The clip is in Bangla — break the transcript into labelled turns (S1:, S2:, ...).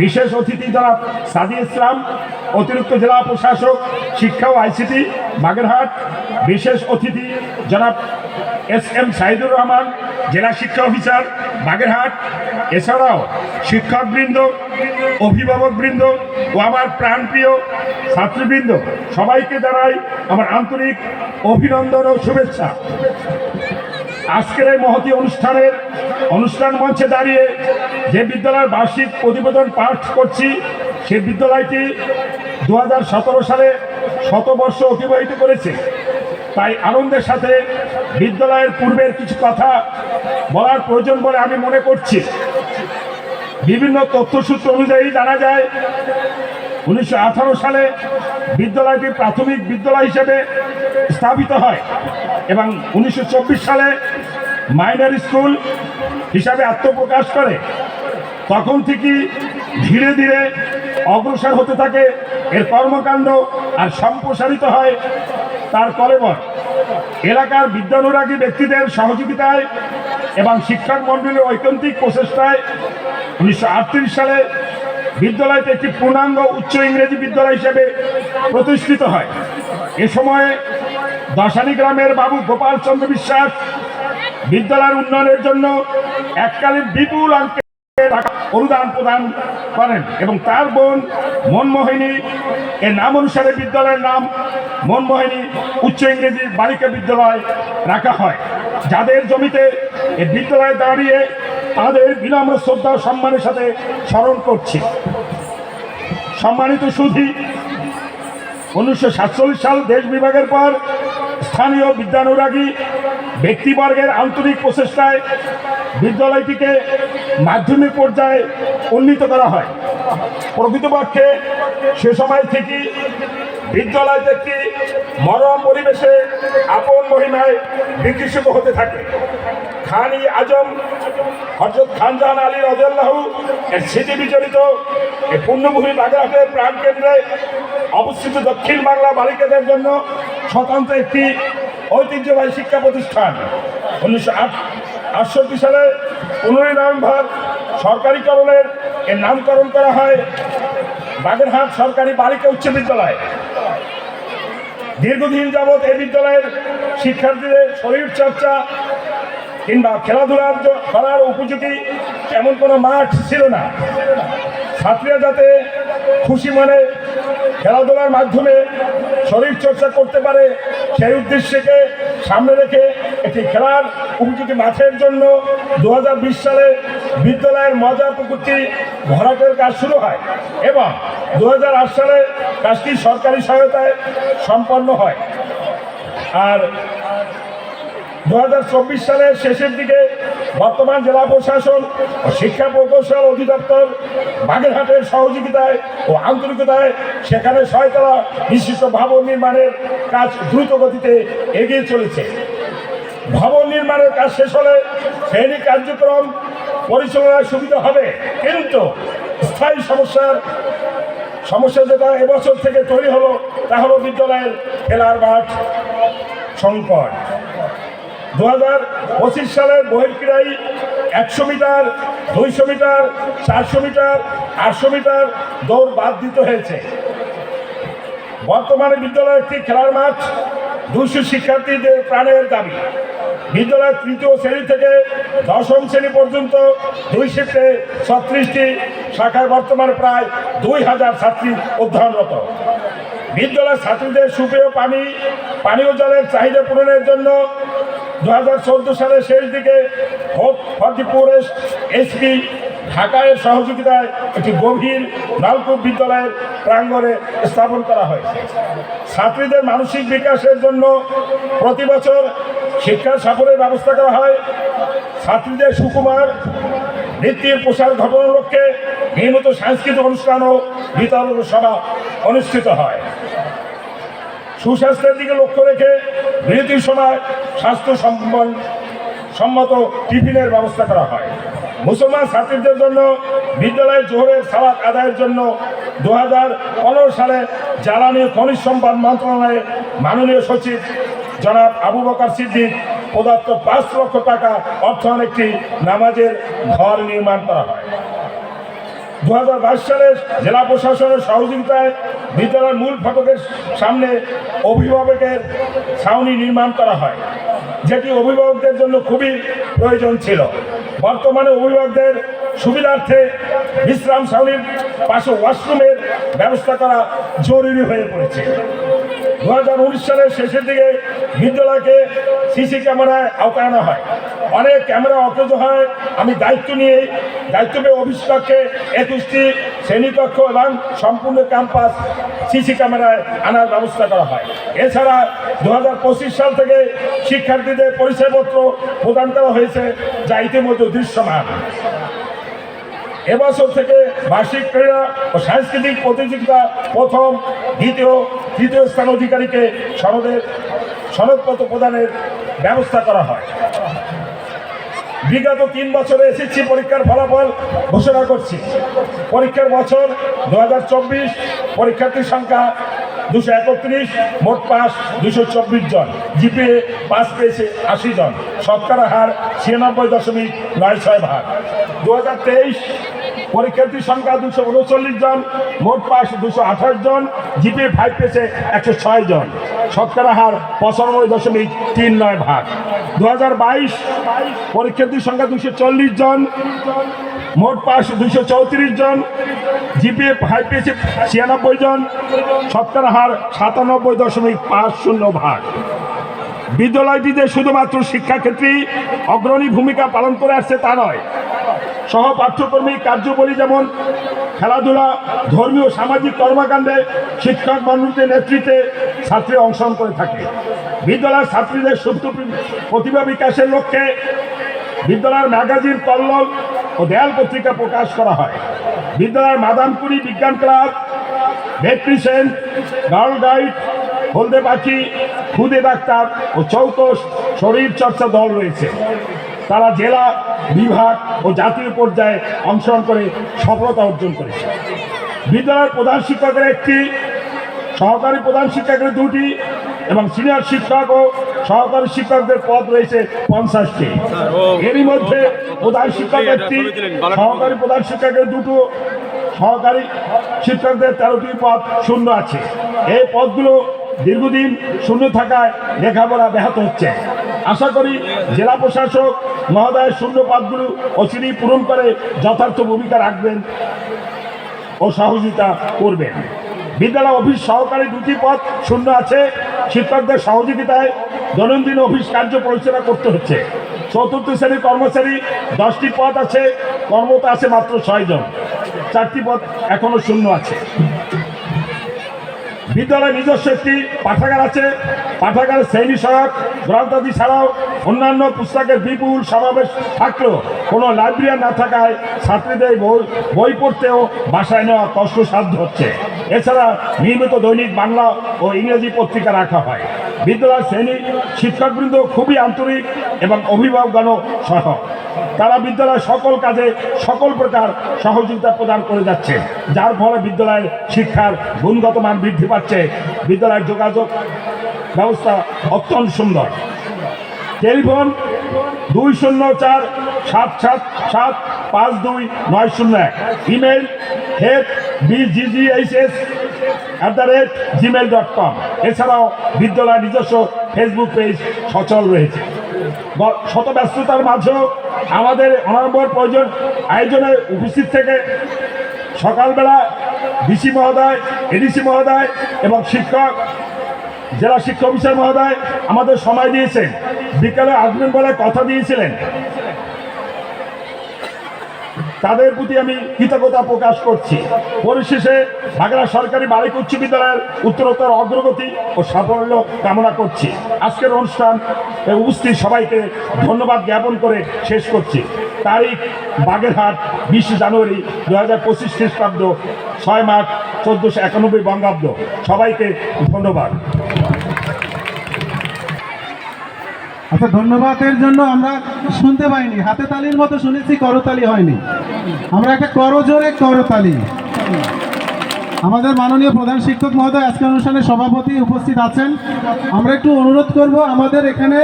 S1: বিশেষ অতিথি জনাব সাদি ইসলাম, অতিরিক্ত জেলা প্রশাসক, শিক্ষা ও আইসিটি, বাগেরহাট, বিশেষ অতিথি জনাব এস এম সাইদুর রহমান, জেলা শিক্ষা অফিসার, বাগেরহাট, এছাড়াও শিক্ষকবৃন্দ, অভিভাবকবৃন্দ ও আমার প্রাণপ্রিয় ছাত্রবৃন্দ, সবাইকে জানাই আমার আন্তরিক অভিনন্দন ও শুভেচ্ছা। আজকের এই মহতি অনুষ্ঠানের অনুষ্ঠান মঞ্চে দাঁড়িয়ে যে বিদ্যালয়ের বার্ষিক প্রতিবেদন পাঠ করছি, সে বিদ্যালয়টি দু হাজার সতেরো সালে শতবর্ষ অতিবাহিত করেছে। তাই আনন্দের সাথে বিদ্যালয়ের পূর্বের কিছু কথা বলার প্রয়োজন বলে আমি মনে করছি। বিভিন্ন তথ্যসূত্র অনুযায়ী জানা যায়, উনিশশো আঠারো সালে বিদ্যালয়টি প্রাথমিক বিদ্যালয় হিসেবে স্থাপিত হয় এবং উনিশশো চব্বিশ সালে মাইনর স্কুল হিসাবে আত্মপ্রকাশ করে, তখন থেকে ধীরে ধীরে অগ্রসর হতে থাকে, এর কর্মকাণ্ড আর সম্প্রসারিত হয় তার কলেবর এলাকার বিদ্যানুরাগী ব্যক্তিদের সহযোগিতায় এবং শিক্ষক মণ্ডলীর ঐকান্তিক প্রচেষ্টায় উনিশশো আটত্রিশ সালে বিদ্যালয়টি একটি পূর্ণাঙ্গ উচ্চ ইংরেজি বিদ্যালয় হিসেবে প্রতিষ্ঠিত হয়। এ সময়ে দশানী গ্রামের বাবু গোপাল চন্দ্র বিশ্বাস বিদ্যালয়ের উন্নয়নের জন্য এককালীন বিপুল অঙ্কের টাকা অনুদান প্রদান করেন এবং তার বোন মনমোহিনী, এর নাম অনুসারে বিদ্যালয়ের নাম মনমোহিনী উচ্চ ইংরেজি বালিকা বিদ্যালয় রাখা হয়। যাদের জমিতে এই বিদ্যালয়ে দাঁড়িয়ে তাদের বিনম্র শ্রদ্ধা ও সম্মানের সাথে স্মরণ করছি। সম্মানিত সুধি, উনিশশো সাতচল্লিশ সাল দেশ বিভাগের পর স্থানীয় বিদ্যানুরাগী ব্যক্তিবর্গের আন্তরিক প্রচেষ্টায় বিদ্যালয়টিকে মাধ্যমিক পর্যায়ে উন্নীত করা হয়। প্রকৃতপক্ষে সে সময় থেকে বিদ্যালয় একটি মনোরম পরিবেশে আপন মহিমায় বিকশিত হতে থাকে। খান ই আজম হজরত খানজাহান আলী রাজু এর স্মৃতি বিচলিত এই পুণ্যভূমি বাগেরহাটের প্রাণকেন্দ্রে অবস্থিত দক্ষিণ বাংলা বালিকাদের জন্য স্বতন্ত্র একটি ঐতিহ্যবাহী শিক্ষা প্রতিষ্ঠান। উনিশশো আটষট্টি সালে পনেরোই নভেম্বর সরকারিকরণের এর নামকরণ করা হয় বাগেরহাট সরকারি বালিকা উচ্চ বিদ্যালয়। দীর্ঘদিন যাবৎ এই বিদ্যালয়ের শিক্ষার্থীদের শরীর চর্চা কিংবা খেলাধুলার করার উপযোগী এমন কোনো মাঠ ছিল না। ছাত্রীরা যাতে খুশি মনে খেলাধুলার মাধ্যমে শরীর চর্চা করতে পারে, সেই উদ্দেশ্যকে সামনে রেখে একটি খেলার উপযোগী মাঠের জন্য দু হাজার বিশ সালে বিদ্যালয়ের মজা পুকুরটি ভরাটের কাজ শুরু হয় এবং দু হাজার আট সালে কাজটি সরকারি সহায়তায় সম্পন্ন হয়। আর দু হাজার চব্বিশ সালের শেষের দিকে বর্তমান জেলা প্রশাসন ও শিক্ষা প্রকৌশল অধিদপ্তর বাগেরহাটের সহযোগিতায় ও আন্তরিকতায় সেখানে ছয়তলা বিশিষ্ট ভবন নির্মাণের কাজ দ্রুত গতিতে এগিয়ে চলেছে। ভবন নির্মাণের কাজ শেষ হলে শ্রেণি কার্যক্রম পরিচালনায় সুবিধা হবে। কিন্তু স্থায়ী সমস্যার সমস্যা যেটা এবছর থেকে তৈরি হলো, তা হলো বিদ্যালয়ের খেলার মাঠ সংকট। দু হাজার পঁচিশ সালের বহির্ক্রীড়ায় একশো মিটার, দুইশো মিটার, চারশো মিটার, আটশো মিটার দৌড় বাদ দিতে হয়েছে। বর্তমানে বিদ্যালয়ের একটি খেলার মাঠ দুশো শিক্ষার্থীদের প্রাণের দাবি। বিদ্যালয়ের তৃতীয় শ্রেণি থেকে দশম শ্রেণি পর্যন্ত দুই শিফটে ছত্রিশটি শাখায় বর্তমানে প্রায় দুই হাজার ছাত্রী অধ্যয়নরত। বিদ্যালয়ের ছাত্রীদের সুপেয় পানি, পানীয় জলের চাহিদা পূরণের জন্য দু হাজার চোদ্দ সালের শেষ দিকে হোপ ফর্টি এসপি ঢাকায় সহযোগিতায় একটি গভীর নলকূপ বিদ্যালয়ের প্রাঙ্গণে স্থাপন করা হয় ছাত্রীদের মানসিক বিকাশের জন্য প্রতি বছর শিক্ষা সফরের ব্যবস্থা করা হয়। ছাত্রীদের সুকুমার নৃত্যের প্রসার ঘটনার লক্ষ্যে নিয়মিত সাংস্কৃতিক অনুষ্ঠান ও বিতরণ সভা অনুষ্ঠিত হয়। সুস্বাস্থ্যের দিকে লক্ষ্য রেখে বিরতির সময় স্বাস্থ্য সম্মত টিফিনের ব্যবস্থা করা হয়। মুসলমান ছাত্রীদের জন্য বিদ্যালয়ের জোহরের সালাত আদায়ের জন্য দু হাজার পনেরো সালে জ্বালানি খনিজ সম্পদ মন্ত্রণালয়ের মাননীয় সচিব জনাব আবু বকর সিদ্দিক প্রদত্ত পাঁচ লক্ষ টাকা অর্থায়ন একটি নামাজের ঘর নির্মাণ করা হয়। দু সালে জেলা প্রশাসনের সহযোগিতায় বিদ্যালয়ের মূল ফটকের সামনে অভিভাবকের ছাউনি নির্মাণ করা হয়। যেটি অভিভাবকদের জন্য খুবই প্রয়োজন ছিল। বর্তমানে অভিভাবকদের সুবিধার্থে বিশ্রাম ছাউনির পাশে ওয়াশরুমের ব্যবস্থা করা জরুরি হয়ে পড়েছে। দু হাজার উনিশ সালের শেষের দিকে বিদ্যালয়কে সিসি ক্যামেরায় আওতায় হয়। অনেক ক্যামেরা অকেজ হয়। আমি দায়িত্ব নিয়ে দায়িত্ব পেয়ে অফিস কক্ষে একুশটি শ্রেণীকক্ষ এবং সম্পূর্ণ ক্যাম্পাস সিসি ক্যামেরায় আনার ব্যবস্থা করা হয়। এছাড়া দু হাজার পঁচিশ সাল থেকে শিক্ষার্থীদের পরিচয়পত্র প্রদান করা হয়েছে, যা ইতিমধ্যে দৃশ্যমান। এবছর থেকে বার্ষিক ক্রীড়া ও সাংস্কৃতিক প্রতিযোগিতা প্রথম, দ্বিতীয়, তৃতীয় স্থান অধিকারীকে সনদের সনদপত্র প্রদানের ব্যবস্থা করা হয়। বিগত তিন বছরে এসেছি পরীক্ষার ফলাফল ঘোষণা করছি। পরীক্ষার বছর দু হাজার চব্বিশ, পরীক্ষার্থীর সংখ্যা দুশো একত্রিশ, মোট পাস দুশো চব্বিশ জন, জিপিএ পাস পেয়েছে আশি জন, শতকরা হার ছিয়ানব্বই দশমিক নয় ছয় ভাগ। দু হাজার তেইশ, পরীক্ষার্থীর সংখ্যা দুশো উনচল্লিশ জন, মোট পাস দুশো আঠাশ জন, জিপিএ ফাইভ পেয়েছে একশো ছয় জন, শতকরা হার পঁচানব্বই দশমিক তিন নয় ভাগ। দু হাজার বাইশ পরীক্ষার্থীর সংখ্যা দুশো চল্লিশ জন, মোট পাস দুশো চৌত্রিশ জন, জিপিএ ফাইভ পেয়েছে ছিয়ানব্বই জন, শতকরা হার সাতানব্বই দশমিক পাঁচ শূন্য ভাগ। বিদ্যালয়টিতে শুধুমাত্র শিক্ষাক্ষেত্রেই অগ্রণী ভূমিকা পালন করে আসছে তা নয়, সহ পাঠ্যক্রমিক কার্যবলী যেমন খেলাধুলা, ধর্মীয় সামাজিক কর্মকাণ্ডে শিক্ষক মানুষদের নেতৃত্বে ছাত্রী অংশগ্রহণ করে থাকে। বিদ্যালয়ের ছাত্রীদের সুপ্ত প্রতিভা বিকাশের লক্ষ্যে বিদ্যালয়ের ম্যাগাজিন কল্লোল ও দেয়াল পত্রিকা প্রকাশ করা হয়। বিদ্যালয়ের মাদামপুরি বিজ্ঞান ক্লাব ভেট্রিসেন গার্ল গাইড, হলদে পাখি, খুদে ডাক্তার ও চৌকস শরীর চর্চা দল রয়েছে। তারা জেলা, বিভাগ ও জাতীয় পর্যায়ে অংশগ্রহণ করে সফলতা অর্জন করেছে। বিদ্যালয়ের প্রধান শিক্ষকের একটি, সহকারী প্রধান শিক্ষকের দুটি এবং সিনিয়র শিক্ষক ও সহকারী শিক্ষকদের পদ রয়েছে পঞ্চাশটি। এরই মধ্যে প্রধান শিক্ষক একটি, সহকারী প্রধান শিক্ষকের দুটো, সহকারী শিক্ষকদের তেরোটি পদ শূন্য আছে। এই পদগুলো দীর্ঘদিন শূন্য থাকায় লেখাপড়া ব্যাহত হচ্ছে। আশা করি জেলা প্রশাসক মহোদয়ের শূন্য পদগুলো অচিরেই পূরণ করে যথার্থ ভূমিকা রাখবেন ও সহযোগিতা করবেন। বিদ্যালয় অফিস সহকারী দুটি পদ শূন্য আছে। শিক্ষকদের সহযোগিতায় দৈনন্দিন অফিস কার্য পরিচালনা করতে হচ্ছে। চতুর্থ শ্রেণির কর্মচারী দশটি পদ আছে কর্মতা আছে মাত্র ছয়জন। চারটি পদ এখনও শূন্য আছে। বিদ্যালয়ে নিজস্ব একটি পাঠাগার আছে। পাঠাগারের শ্রেণি সড়ক, গ্রন্থাদি ছাড়াও অন্যান্য পুস্তকের বিপুল সমাবেশ থাকলেও কোনো লাইব্রেরি না থাকায় ছাত্রীদের বই বই পড়তেও বাসায় নেওয়া কষ্টসাধ্য হচ্ছে। এছাড়া নিয়মিত দৈনিক বাংলা ও ইংরেজি পত্রিকা রাখা হয়। বিদ্যালয় শ্রেণি শিক্ষকবৃন্দ খুবই আন্তরিক এবং অভিভাবকগণও সহ। তারা বিদ্যালয়ের সকল কাজে সকল প্রকার সহযোগিতা প্রদান করে যাচ্ছে। যার ফলে বিদ্যালয়ের শিক্ষার গুণগত মান বৃদ্ধি পাচ্ছে। বিদ্যালয়ের যোগাযোগ ব্যবস্থা অত্যন্ত সুন্দর। টেলিফোন দুই শূন্য চার সাত সাত সাত পাঁচ দুই নয় শূন্য এক। Email head BGGHS at the rate gmail এছাড়াও বিদ্যালয়ের নিজস্ব ফেসবুক পেজ সচল রয়েছে। শত ব্যস্ততার মাঝেও আমাদের অনর্বর প্রয়োজন। আয়োজনে উপস্থিত থেকে সকালবেলা ডিসি মহোদয়, এডিসি মহোদয় এবং শিক্ষক, জেলা শিক্ষা অফিসার মহোদয় আমাদের সময় দিয়েছেন। বিকালে আসবেন বলে কথা দিয়েছিলেন। তাদের প্রতি আমি কৃতজ্ঞতা প্রকাশ করছি। পরিশেষে বাগড়া সরকারি বালিক উচ্চ বিদ্যালয়ের উত্তরোত্তর অগ্রগতি ও সাফল্য কামনা করছি। আজকের অনুষ্ঠান উপস্থিত সবাইকে ধন্যবাদ জ্ঞাপন করে শেষ করছি। তারিখ বাগেরহাট বিশে জানুয়ারি দু হাজার পঁচিশ খ্রিস্টাব্দ, ছয় মার্চ চোদ্দোশো একানব্বই বঙ্গাব্দ। সবাইকে ধন্যবাদ।
S2: আচ্ছা ধন্যবাদের জন্য আমরা শুনতে পাইনি। হাতে তালির মতো শুনেছি, করতালি হয়নি। আমরা একটা করজোরে করতালি। আমাদের মাননীয় প্রধান শিক্ষক মহোদয় আজকের অনুষ্ঠানে সভাপতি উপস্থিত আছেন। আমরা একটু অনুরোধ করব আমাদের এখানে